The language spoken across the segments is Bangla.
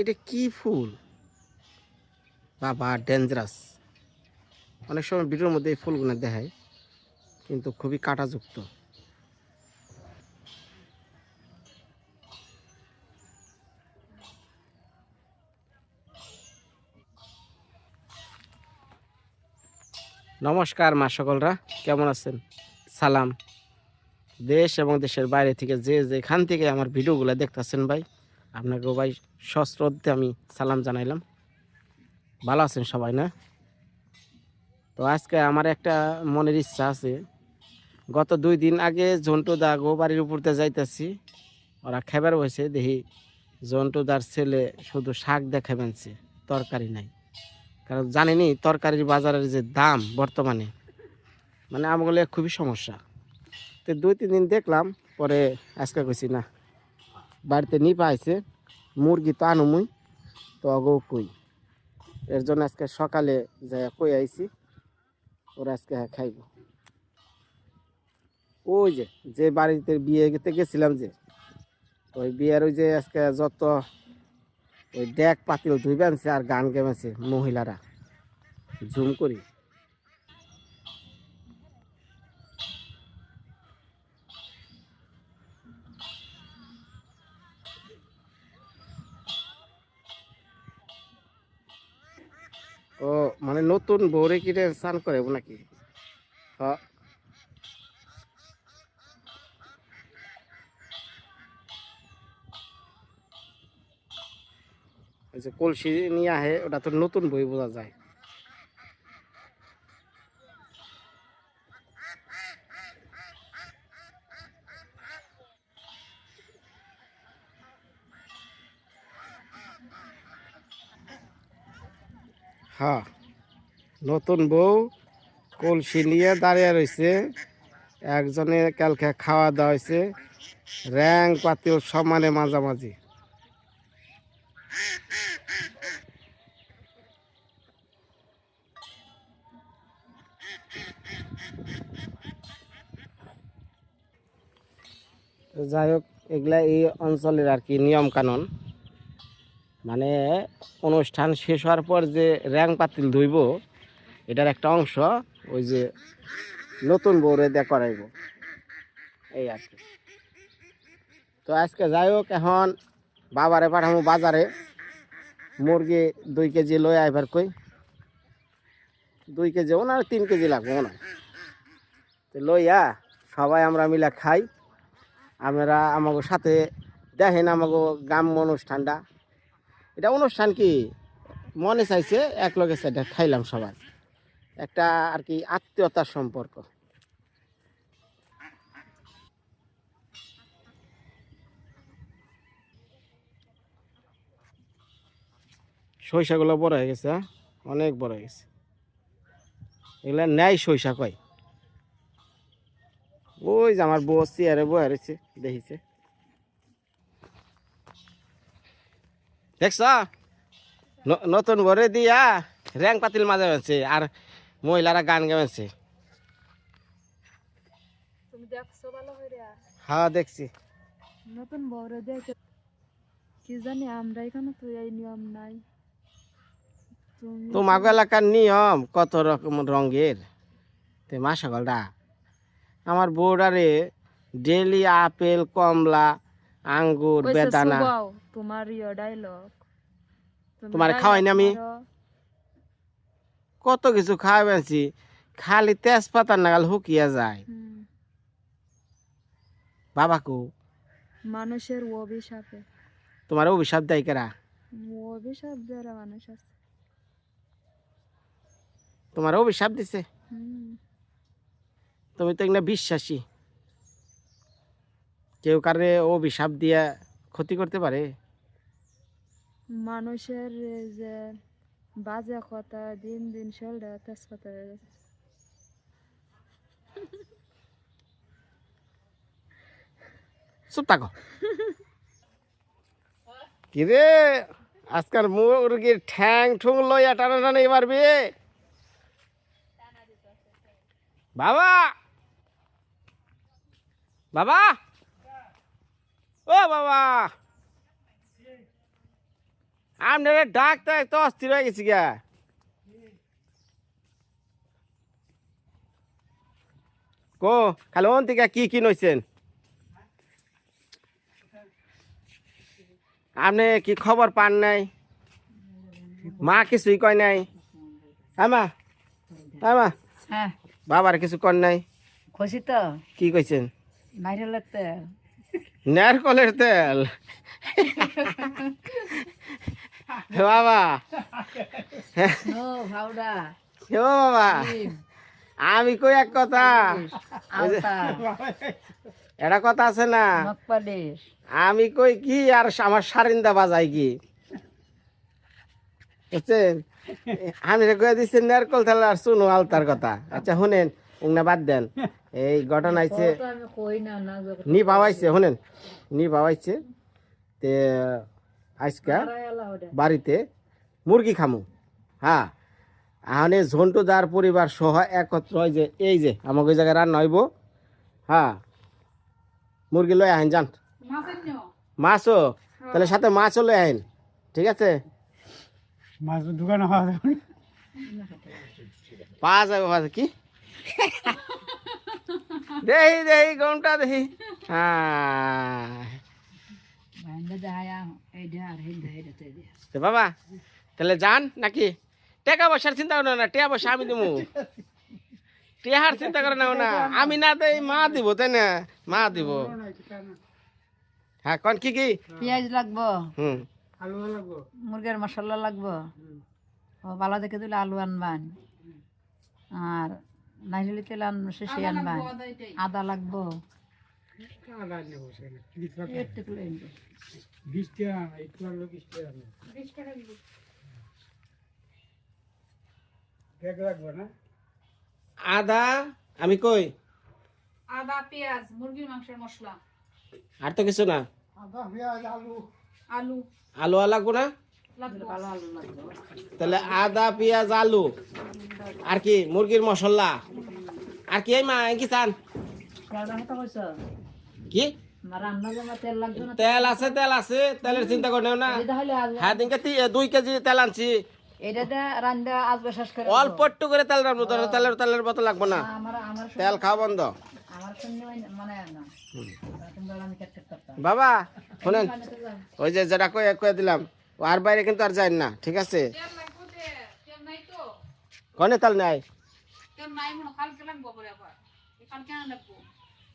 এটা কি ফুল? বাবা ডেঞ্জারাস অনেক সময় ভিডিওর মধ্যে এই ফুলগুলো দেখায়, কিন্তু খুবই কাঁটাযুক্ত। নমস্কার মা সকলরা, কেমন আছেন? সালাম। দেশ এবং দেশের বাইরে থেকে যে যেখান থেকে আমার ভিডিওগুলো দেখতেছেন ভাই আপনাকেও ভাই সশ্রদ্ধে আমি সালাম জানাইলাম। ভালো আছেন সবাই, না? তো আজকে আমার একটা মনের ইচ্ছা আছে। গত দুই দিন আগে জন্টু দা গো বাড়ির উপর দিয়ে যাইতেছি। ওরা খেবার হয়েছে দেখি জন্টু দার ছেলে শুধু শাক দেখাবেনছে তরকারি নাই। কারণ জানেনি তরকারির বাজারের যে দাম বর্তমানে মানে আমগুলো খুবই সমস্যা। তো দুই, তিন দিন দেখলাম, পরে আজকে কইছি, না বাড়িতে নি পাইছে, মুরগি তো আনুমুই, তো অগৌ কই? এর জন্য আজকে সকালে যাই কই আইছি, ওরা আজকে খাইব। ওই যে যে বাড়িতে বিয়ে গেতে গেছিলাম যে, ওই বিয়ের ওই যে আজকে যত ওই ডেক পাতিল ধুইবে আনছে আর গান গেমেছে মহিলারা জুম করি। ও মানে নতুন বৌরে কিনে স্নান করে নাকি? হ। ওই যে কলসি নিয়ে আহে, ওটা তো নতুন বই বোঝা যায়। হ্যাঁ নতুন বউ, কলসি নিয়ে দাঁড়িয়ে রয়েছে একজনে কালকে খাওয়া দাওয়া হয়েছে র্যাং পাতিও সমানে মাঝামাঝি। যাই হোক, এগুলা এই অঞ্চলের আর কি নিয়ম কানুন মানে অনুষ্ঠান শেষ হওয়ার পর যে র্যাং পাতিল ধুইব, এটার একটা অংশ ওই যে নতুন বউরে দেয়া করাইব। এই আর কি। তো আজকে যাই হোক, এখন বাবারে পাঠাবো বাজারে। মুরগি দুই কেজি লই আইবার কই। দুই কেজি না, তিন কেজি লাগবে না তো লইয়া সবাই আমরা মিলে খাই। আমরা আমাকে সাথে দেখেন আমাকে গ্রাম্য অনুষ্ঠানটা। এটা অনুষ্ঠান কি? মনে চাইছে এক লগে সেটা খাইলাম সবাই। একটা আর কি আত্মীয়তার সম্পর্ক। সরিষাগুলো বড় হয়ে গেছে হ্যাঁ? অনেক বড় হয়ে গেছে। এগুলা ন্যায় সরিষা কয়। ওই যে আমার বউ চেয়ারে বয়ে রয়েছে, দেখিছে। দেখছ? নতুন ভরে দিয়া র্যাং পাতিল মাঝে গেছে আর মহিলারা গান করে হ্যাঁ দেখছি। নতুন বউরে দেখে কি জানি আমরা এখানে তো এই নিয়ম নাই। তুমি তোমার এলাকার নিয়ম কত রকম রঙের? তে মা সকলটা আমার বউডারে ডেলি আপেল কমলা আঙ্গুর বেদানা। তোমার ইয়ে তোমারে খাওয়াই না আমি? কত কিছু খাওয়াবেছি খালি তেজপাতার নাগাল হুকিয়া যায়। বাবাকু। মানুষের অভিশাপে। তোমার অভিশাপ দেয় কেরা? অভিশাপ যারা মানুষ আছে। তোমার অভিশাপ দিছে। তুমি তো এগুলো বিশ্বাসী। কেউ কারে অভিশাপ দিয়া ক্ষতি করতে পারে? মানুষের যে বাজে কথা দিন দিন শরীরে তেজপাতা হয়ে গেছে। চুপ থাকো। কিরে? আজকাল মুরগির ঠ্যাং ঠুং লইয়া টানা টানা পারবি বাবা! বাবা! ও বাবা। আপনারা ডাক্তার তো অস্থির হয়ে গেছি গা। কো খালি ওন থেকে কি কি নইছেন? আপনি কি খবর পান নাই? মা কিছুই কয় নাই? আমা আমা হ্যাঁ বাবার কিছু কর নাই? খুশি তো? কি কইছেন? নাইরেলের তেল নারকলের তেল। বাবা। বাবা। আমি কই এক কথা? এটা কথা আছে না? আমি কই কি আর আমার সারিন্দা বাজাই কি? বুঝছেন? আমি কয়ে দিচ্ছি নারকল তেল আর শুনো আলতার কথা। আচ্ছা শুনেন। উংনা বাদ দেন। এই ঘটনা হয়েছে তো আমি কই না না যখন নি পাওয়াইছে শুনেন। নি পাওয়াইছে তে আজকা বাড়িতে মুরগি খামু। হ্যাঁ আহনে ঝন্টু দার পরিবার সহ একত্র হয় যে এই যে আমাকে ওই জায়গায় রান্না হইব। হ্যাঁ মুরগি লই আহেন যান। মাছও তাহলে সাথে মাছও লই আহেন ঠিক আছে? মাছ দোকানে পাওয়া যাবে পাওয়া যাবে। কি? দেহি দেহি গমটা দেহি। হ্যাঁ ভাইন্দা দেখায়া এই দে আর এই দে এটা দে তো বাবা তাহলে যান নাকি? টাকা পয়সার চিন্তা করো না টাকা পয়সা আমি দেবো টেহার চিন্তা করে নাও না আমি না দেই মা দিব তাই না? মা দিব। হ্যাঁ কন কি কি? পেঁয়াজ লাগবো। হুম। আলু লাগবো। মুরগের মশলা লাগবো। ও বালা দেখে দিলে আলু আনবান। আর নাইরেলি তেল আন শেষে আনবান আদা লাগবো। আদা আনব। আমি কই? আদা পেঁয়াজ মুরগির মাংসের মশলা। আর তো কিছু না। আদা পেঁয়াজ আলু। আলু। আলু লাগবো না? তাহলে আদা পেঁয়াজ আলু। আর কি মুরগির মশলা? আর কি এই মা কি চান? কি? তেল লাগবে না তেল আছে তেল আছে। তেলের চিন্তা করে না। হ্যাঁ দিনকে তি- দুই কেজি তেল আনছি। অল্প একটু করে তেল রাখব তেলের তেলের মতো লাগবো না। তেল খাওয়া বন্ধ। মানে বাবা শোনেন ওই যে যেটা কয়ে কয়ে দিলাম আর বাইরে কিন্তু আর যাই না ঠিক আছে? কনে তেল নাই?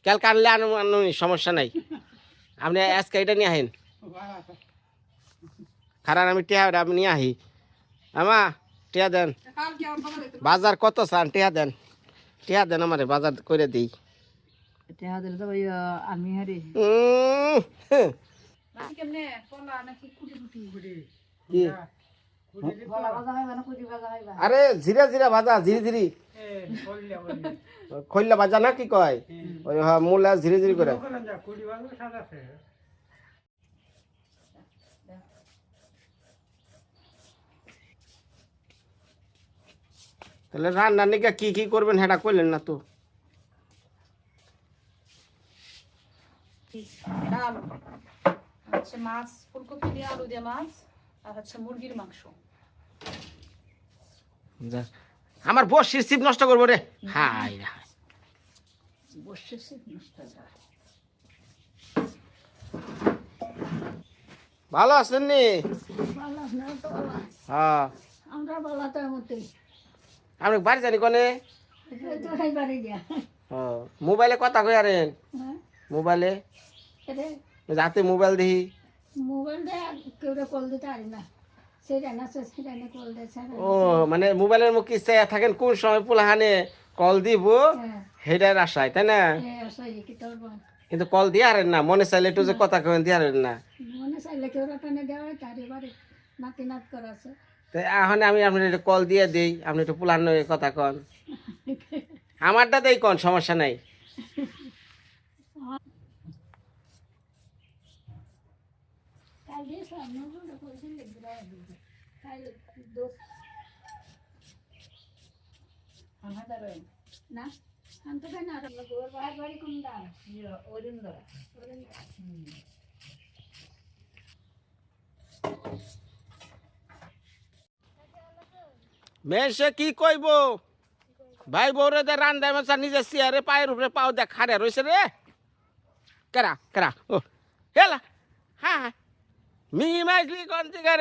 কাল কানলে আনু সমস্যা নাই। আপনি আজকে এটা নিয়ে আহেন। খারাপ আমি টিয়া আমি নিয়ে আহি। আমা টিয়া দেন। বাজার কত চান? টিয়া দেন। টিয়া দেন আমারে বাজার করে দিই। দিলে তো আমি হারি। আরে ধীরে ধীরে ভাজা ধীরে ধীরে এ বললে বললে খৈলা ভাজা না কি কয়? ওই হ্যাঁ, মূলা ধীরে ধীরে করে। তাহলে রান্না নিকা কি কি করবেন সেটা করলেন না তো। ডাল। হচ্ছে মাছ ফুলকপি দিয়ে আলু দিয়ে মাছ আর হচ্ছে মুরগির মাংস। আমার বস সিপ নষ্ট করব রে। হাই রে হাই। নষ্ট ভালো আছেন নি? হ্যাঁ। আমরা আপনি বাড়ি জানি কনে? মোবাইলে কথা কই আরেন মোবাইলে? যাতে মোবাইল দেখি। মোবাইল কেউ কল দিতে পারি না। ও মানে মোবাইলের মুখ চেয়ে থাকেন কোন সময় পোলাহানে কল দিব? হ্যাঁ। সেটার আশায় তাই না? করব কিন্তু কল দিয়ে আরেন না মনে চাইলে একটু যে কথা কেন দিয়ে আরেন না। মনে চাইলে কেউ টানে দেওয়া তার এবারে নাতি নাত করা আছে। তো এখন আমি আপনার একটু কল দিয়ে দিই আপনি একটু পুলান কথা কন। আমারটা দেই কন সমস্যা নাই কাল দিয়ে সামনে কলছি কাল দোষ আমার দ্বারা না আমি তো না গোর বাড়ি বাড়ি কোনটা মেসে কি কইব ভাই বউরে দে রান্দায় মাছা নিজে চেয়ারে পায়ের উপরে পাও দেখ খারে রয়েছে রে কেরা কেরা ও হেলা হ্যাঁ হ্যাঁ মি মাইসলি কোন থেকে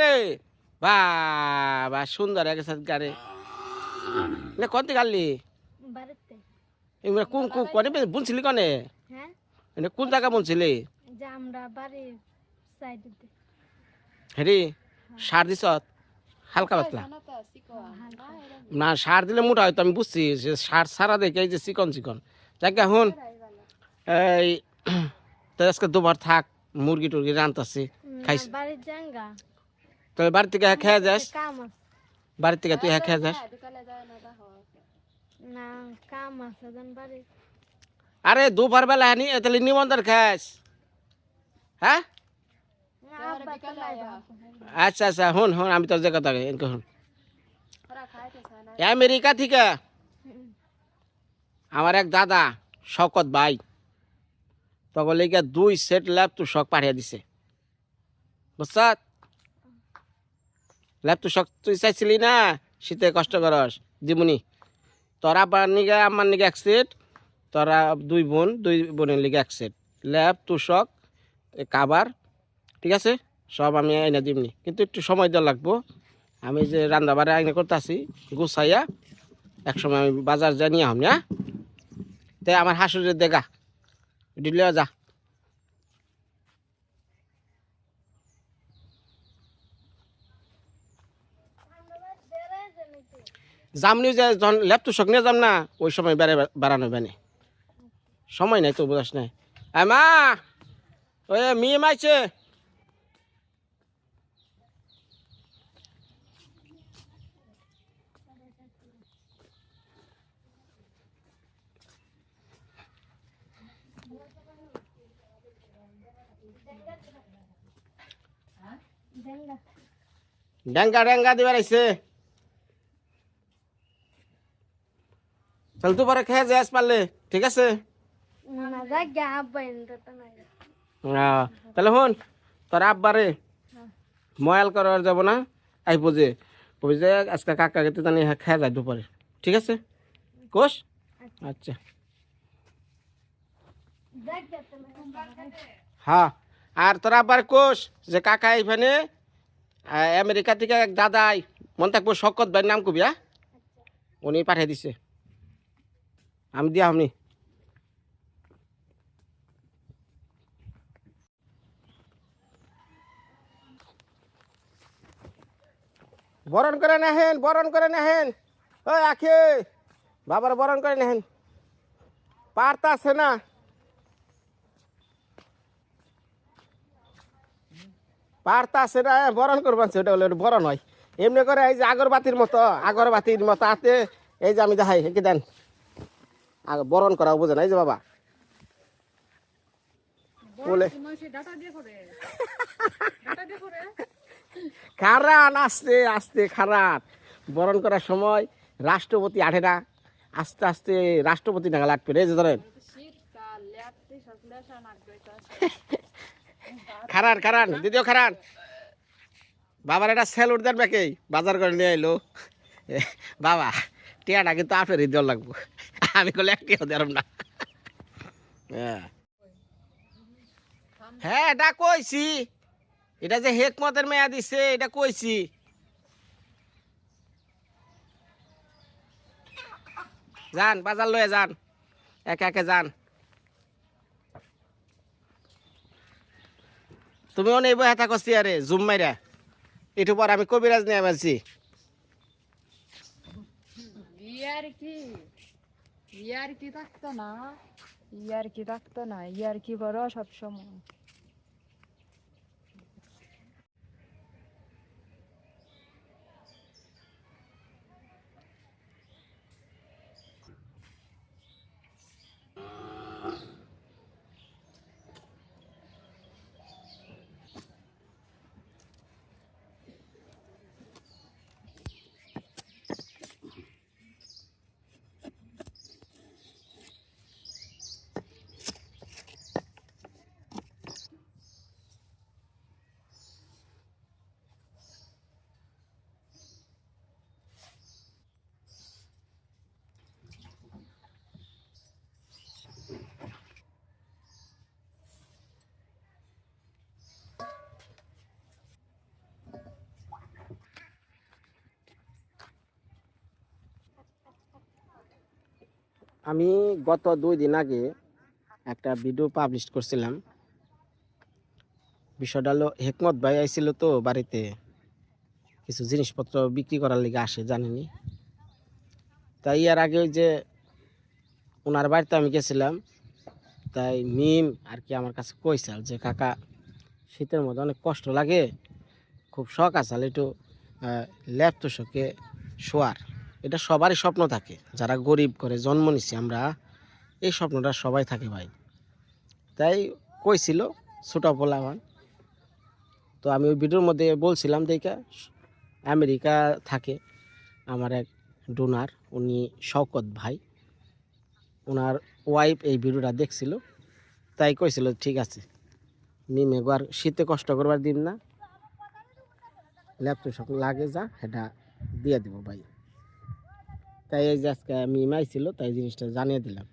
বাবা সুন্দর এক সাথে গারে। নে কোন থেকে আনলি কোন কোন কনে বুনছিলি কনে? হ্যাঁ? এনে কোন জায়গা বুনছিলি? যে আমরা বাড়ির সাইডে হেরি সার দিছ? হালকা পাতলা। না সার দিলে মোটা হয়তো আমি বুঝছি যে সার সারা দেখে এই যে চিকন চিকন। যাকে হুন। এই আজকে দুবার থাক। মুরগি টুরগি রান্তাছি খাইস তবে বাড়ি থেকে হ্যাঁ খেয়ে যাস। বাড়ি থেকে তুই হ্যাঁ খেয়ে যাস। বাড়ি আরে দুবার বেলা হানি তাহলে নিমন্ত্রণ খাস হ্যাঁ? আচ্ছা আচ্ছা হুন হুন আমি তোর যে কথা এনকে হুন। আমেরিকা থেকে? আমার এক দাদা শকত ভাই। তখন লেগে দুই সেট ল্যাপ তো শখ পাঠিয়ে দিছে। বুঝছ ল্যাপ তো শখ তুই চাইছিলি না? শীতে কষ্ট করস দিমুনি। তোর আব্বার নিগে আমার নিগে এক সেট তোরা দুই বোন, দুই বোনের লিগে এক সেট ল্যাপ তুষক কাবার ঠিক আছে? সব আমি এনে দিমনি। কিন্তু একটু সময় দেওয়া লাগবো। আমি যে রান্নাবাড়ে আইনে করতেছি গুছাইয়া এক সময় আমি বাজার যা নিয়ে হম হ্যাঁ তাই আমার হাসুরের দেখা। দিলে যা। যামনি যে, যখন ল্যাপটপ শখ নিয়ে যাম না, ওই সময় বেড়ে বেড়ানো বেনে সময় নাই তো বোঝাস এ মা ওই মেয়ে মাইছে। জাঙ্গা ড্যাঙ্গা ড্যাঙ্গা দিবার আইছে চল তুই পরে খেয়ে যাস পারলে ঠিক আছে না জায়গা আব্বা এনতে তো নাই আহ, তাহলে হন তোর আব্বারে ময়াল করার যাব না আইব যে কবি যে আজকে কাকা গেতে জানি খেয়ে যায় দুপুরে ঠিক আছে কোষ আচ্ছা জায়গা তো নাই হ্যাঁ আর তোর আব্বার কোষ যে কাকা এখানে আহ, আমেরিকা থেকে এক দাদাই মন থাকব শকত ভাইয়ের নাম কবি হ্যাঁ? উনি পাঠিয়ে দিছে। আমি দিয়া আমি বরণ করে নেহেন বরণ করে নেহেন। ওই আখে বাবার বরণ করে নেহেন। পারতা আছে না। পারতা হ্যাঁ, বরণ করবেন সেটা হলো বরণ হয়। এমনি করে এই যে আগরবাতির মতো আগরবাতির মতো হাতে এই যে আমি দেখাই একে দেন। বরণ করা বোঝে না এই যে বাবা। বলে খারান আস্তে আস্তে খারাপ বরণ করার সময় রাষ্ট্রপতি আঠে না আস্তে আস্তে রাষ্ট্রপতি নাগাল আটবে এই যে ধরেন। খারান খারান দ্বিতীয় খারান। বাবার একটা স্যালুট দেন বাকি বাজার করে নিয়ে এলো বাবা টিয়াটা কিন্তু আপেরই দেওয়ার লাগবো। আমি করলে একটিও দেওয়ার না। হ্যাঁ। হ্যাঁ এটা কইছি। এটা যে হেকমতের মেয়া দিছে এটা কইছি। যান বাজার লয়ে যান। একে একে যান। তুমিও নেই হাতা করছি, আরে জুম মাইরা। এটু পর আমি কবিরাজ নিয়ে আসছি ইয়ার কি? ইয়ার কি থাকতো না? ইয়ার কি থাকতো না? ইয়ার কি করো সবসময় আমি গত দুই দিন আগে একটা ভিডিও পাবলিশ করছিলাম। বিষয়টা হলো, হেকমত ভাই আইছিল তো বাড়িতে, কিছু জিনিসপত্র বিক্রি করার লিগে আসে জানেনি তাই এর আগে ওই যে ওনার বাড়িতে আমি গেছিলাম, তাই মিম আর কি আমার কাছে কইসাল যে, কাকা, শীতের মধ্যে অনেক কষ্ট লাগে, খুব শখ আছে একটু ল্যাপ তোষকে শোয়ার। এটা সবারই স্বপ্ন থাকে। যারা গরিব করে জন্ম নিছি, আমরা এই স্বপ্নটা সবাই থাকে ভাই। তাই কইছিল ছোটো পোলাওয়ান তো আমি ওই ভিডিওর মধ্যে বলছিলাম, দেখা আমেরিকা থাকে আমার এক ডোনার, উনি শওকত ভাই। ওনার ওয়াইফ এই ভিডিওটা দেখছিল। তাই কইছিল, ঠিক আছে মিম আর শীতে কষ্ট করবার দিন না। ল্যাপটপ লাগে যা, সেটা দিয়ে দিব ভাই। তাই এই যে আজকে মিম আইছিল তাই জিনিসটা জানিয়ে দিলাম।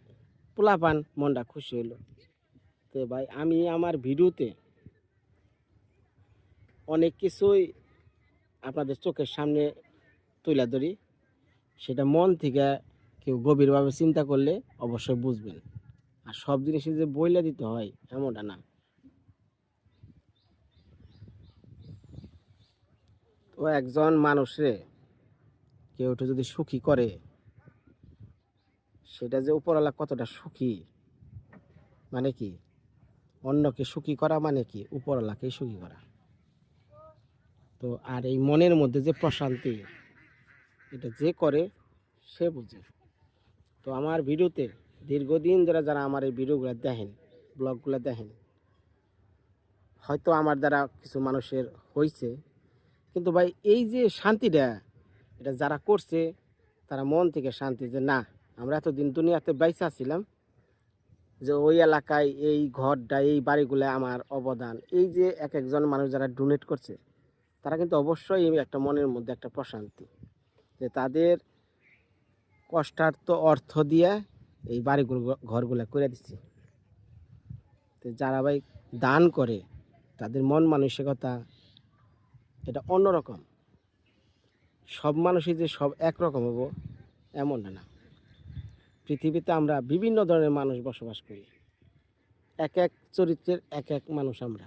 পোলাপান মনটা খুশি হলো তো ভাই, আমি আমার ভিডিওতে অনেক কিছুই আপনাদের চোখের সামনে তুলে ধরি। সেটা মন থেকে কেউ গভীরভাবে চিন্তা করলে অবশ্যই বুঝবেন। আর সব জিনিসই যে বইলে দিতে হয়, এমনটা না। তো একজন মানুষে কেউ যদি সুখী করে সেটা যে উপরওয়ালা কতটা সুখী? মানে কি? অন্যকে সুখী করা মানে কি? উপরওয়ালাকে সুখী করা। তো আর এই মনের মধ্যে যে প্রশান্তি, এটা যে করে, সে বুঝে। তো আমার ভিডিওতে দীর্ঘদিন ধরে যারা আমার এই ভিডিওগুলো দেখেন, ব্লগগুলো দেখেন, হয়তো আমার দ্বারা কিছু মানুষের হয়েছে কিন্তু ভাই, এই যে শান্তিটা, এটা যারা করছে, তারা মন থেকে শান্তি যে না আমরা এতদিন দুনিয়াতে বাইসা ছিলাম যে ওই এলাকায় এই ঘরটা, এই বাড়িগুলো আমার অবদান। এই যে এক একজন মানুষ যারা ডোনেট করছে, তারা কিন্তু অবশ্যই একটা মনের মধ্যে একটা প্রশান্তি যে তাদের কষ্টার্থ অর্থ দিয়ে এই বাড়িগুলো, ঘরগুলো করে দিচ্ছে। তো যারা ভাই দান করে, তাদের মন মানসিকতা এটা অন্যরকম। সব মানুষই যে সব একরকম হব, এমন না। পৃথিবীতে আমরা বিভিন্ন ধরনের মানুষ বসবাস করি। এক এক চরিত্রের এক এক মানুষ আমরা।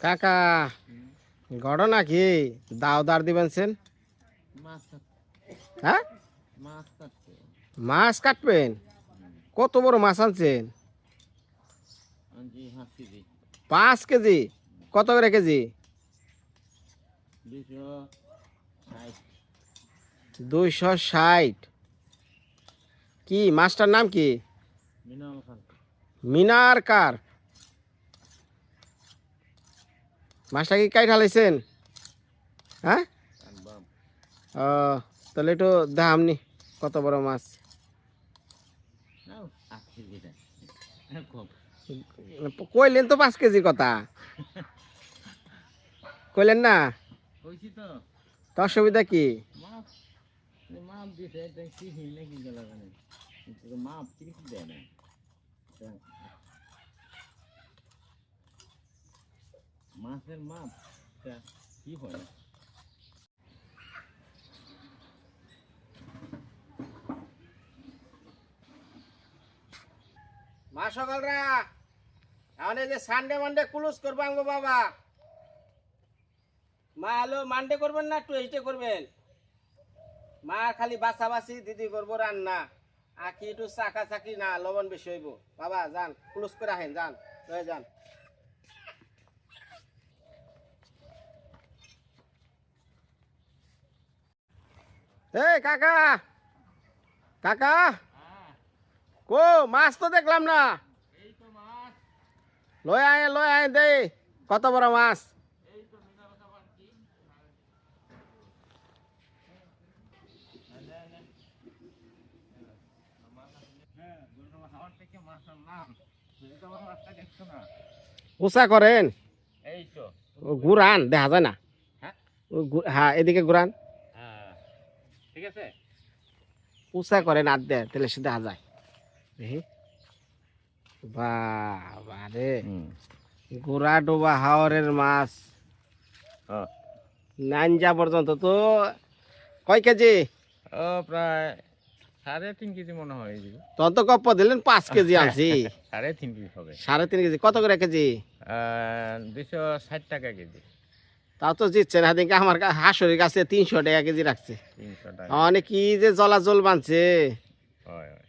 কাকা ঘটনা কি দাও দাঁড় দিবেন হ্যাঁ? মাছ কাটবেন? কত বড় মাছ আনছেন? পাঁচ কেজি। কত করে কেজি? দুইশো ষাট। কি, মাছটার নাম কি? মিনার কার। মাছটা কি কাই ঢালাইছেন হ্যাঁ? ও, তাহলে একটু দাম নি, কত বড় মাছ? কইলেন তো পাঁচ কেজি কথা। কইলেন না? তো। অসুবিধা কি? মাছের মাপ কি হয়? মা সকালরা! এখন যে সানডে মানডে ক্লোজ করব বাবা। মা হ্যালো মানডে করবেন না টুয়েসডে করবেন? মা খালি বাছাবাছি, দিদি করব রান্না। আখি একটু চাকা চাকি না, লবণ বেশি হইব। বাবা, যান ক্লোজ করে আহেন, যান হয়ে যান। কাকা কাকা, কো, মাছ তো দেখলাম না। লয় আয় লয় আয় দে। কত বড় মাছ? উষা করেন। ঘুরান দেখা যায় না? হ্যাঁ? হ্যাঁ এদিকে ঘুরান হ্যাঁ ঠিক আছে। উষা করেন আর দে তাহলে সে দেখা যায়। দেখি বাবা গোড়া ডোবা হাওরের মাছ। হ্যাঁ। নাইনজা পর্যন্ত তো। কয় কেজি? ও প্রায় সাড়ে তিন কেজি মনে হয় তত কপ্প দিলেন পাঁচ কেজি আনছি। সাড়ে তিন কেজি হবে। সাড়ে তিন কেজি। কত করে কেজি? দুশো ষাট টাকা কেজি। তাও তো জিতছে না। আমার হাঁসুরির কাছে তিনশো টাকা কেজি রাখছে। অনেক কি যে জলাজল বানছে। হয়।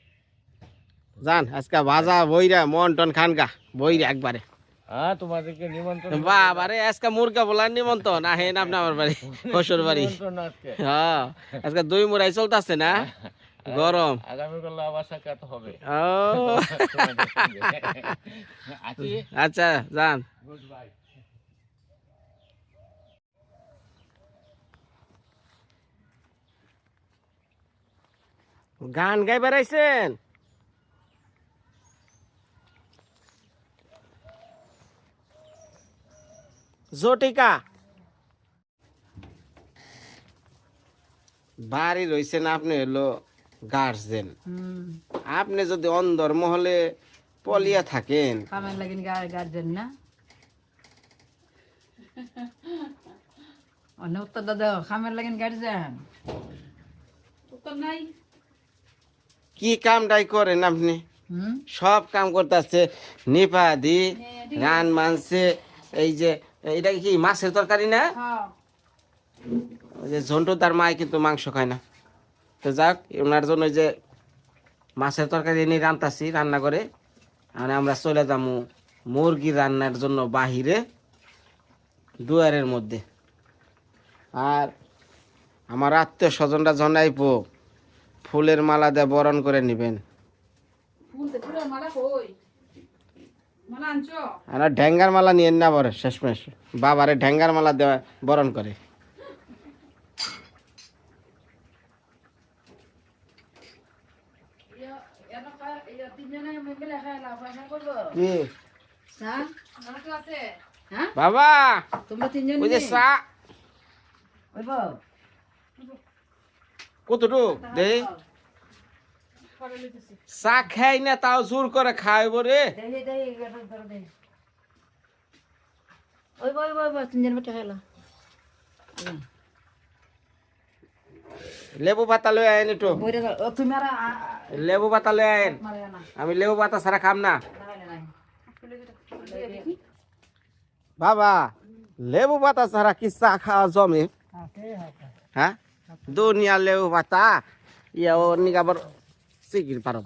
জান আজকে ভাজা বইরা মন টন খানকা বইরা একবারে। হ্যাঁ তোমাদেরকে নিমন্ত্রণ বাবারে আজকে মুরগা বলার নিমন্ত্রণ আহেন আপনি আমার বাড়ি শ্বশুর বাড়ি। হ্যাঁ আজকে দুই মুড়াই চলতেছে না? গরম। আগামীকাল আবার সাক্ষাৎ হবে। ও। তোমাদের সঙ্গে। আছি আচ্ছা যান গুড বাই গান গাইবার বেড়াইছেন জটিকা। বাড়ি রয়েছেন আপনি হলো গার্জেন আপনি যদি অন্দর মহলে পলিয়া থাকেন। কামের লাগিন গার্জেন না। অন্য উত্তর দাদা খামের লাগিন গার্জেন উত্তর নাই। কি কামটাই করেন আপনি? হুম। সব কাম করতেছে নিপা দি রান মানছে এই যে এটা কি মাছের তরকারি না? হ্যাঁ। ওই যে ঝন্টু তার মায় কিন্তু মাংস খায় না। তো যাক ওনার জন্য ওই যে মাছের তরকারি এনে রান্তাছি রান্না করে আর আমরা চলে যাব মুরগি রান্নার জন্য বাহিরে দুয়ারের মধ্যে। আর আমার আত্মীয় স্বজনরা জনাইপো ফুলের মালা দিয়ে বরণ করে নেবেন। ফুল মালা কই? আর ঢ্যাঙ্গার মালা নিয়ে না বরে শেষমেশ। বাবারে ঢ্যাঙ্গার মালা দেওয়া বরণ করে। কি? হ্যাঁ হ্যাঁ? বাবা! তোমরা তিনজন ওই যে চা। কতটুক? চা খাই না তাও জোর করে খাইব রে। ওই তিনজন বেটে খাইলা। লেবু পাতা লই আইন একটু। লেবু পাতা লই আইন আমি লেবু পাতা ছাড়া খাম না। বাবা লেবু পাতা ছাড়া কি চা খাওয়া জমে? হ্যাঁ? দুনিয়া লেবু পাতা। ইয়া ও নিগাবর সিকির পারম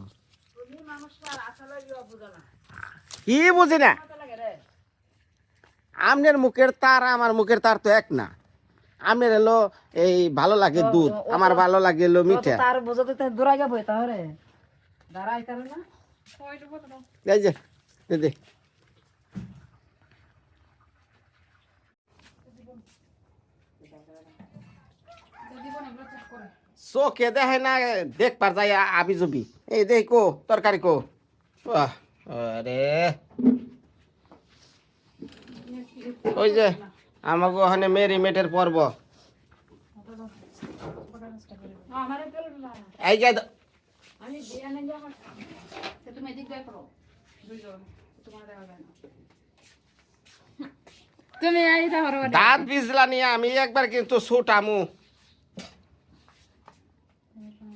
কি বুঝি না? আমনের মুখের তার আমার মুখের তার তো এক না। আমনের এলো এই ভালো লাগে দুধ আমার ভালো লাগে এলো মিঠা। তার বোঝাতে দূরাই যাব তাহলে দাঁড়াই তাহলে না। এই যে এই যে চোখে দেখে না দেখবার যাই আবি জবি। এই দেখ কো তরকারি কো। আরে। ওই যে আমাকে ওখানে মেরিমেটের পর্ব। আমারে ফেল না এই যে দাঁত বিজলা নিয়ে আমি একবার কিন্তু ছুটামু।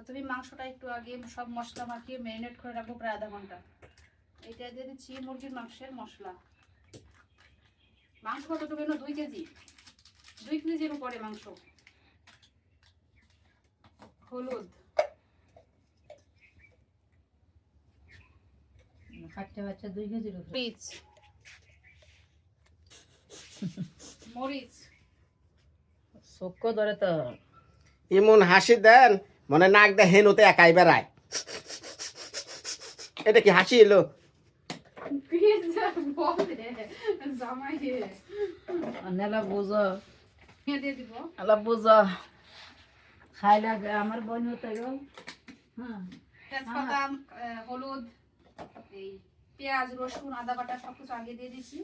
প্রথমে মাংসটা একটু আগে সব মশলা মাখিয়ে ম্যারিনেট করে রাখব প্রায় আধা ঘণ্টা। এটা দিয়ে দিচ্ছি মুরগির মাংসের মশলা। মাংস কতটুকু এলো দুই কেজি। দুই কেজির উপরে মাংস। হলুদ। কাটতে বাচ্চা দুই কেজির উপরে। মরিচ। মরিচ ধরে তো। ইমন হাসি দেন। মনে নাক দে হেনুতে একাই বেড়ায়। এটা কি হাসি এলো? আমার বোন হতে হ্যাঁ। তেজপাতা হলুদ এই পেঁয়াজ রসুন আদা বাটা সব কিছু আগে দিয়ে দিছি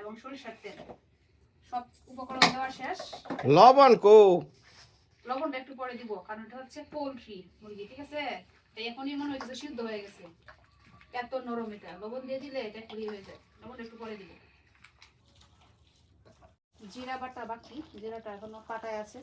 এবং সরিষার তেল। সব উপকরণ দেওয়া শেষ। লবণ কো। লবণটা একটু পরে দিব, কারণ এটা হচ্ছে পোলট্রি মুরগি, ঠিক আছে? তাই এখনই মনে হচ্ছে সিদ্ধ হয়ে গেছে। এত নরম এটা, লবণ দিয়ে দিলে এটা একটু হয়ে যায়। লবণ একটু পরে দিব। জিরা বাটা বাকি, জিরাটা এখনও কাটায় আছে।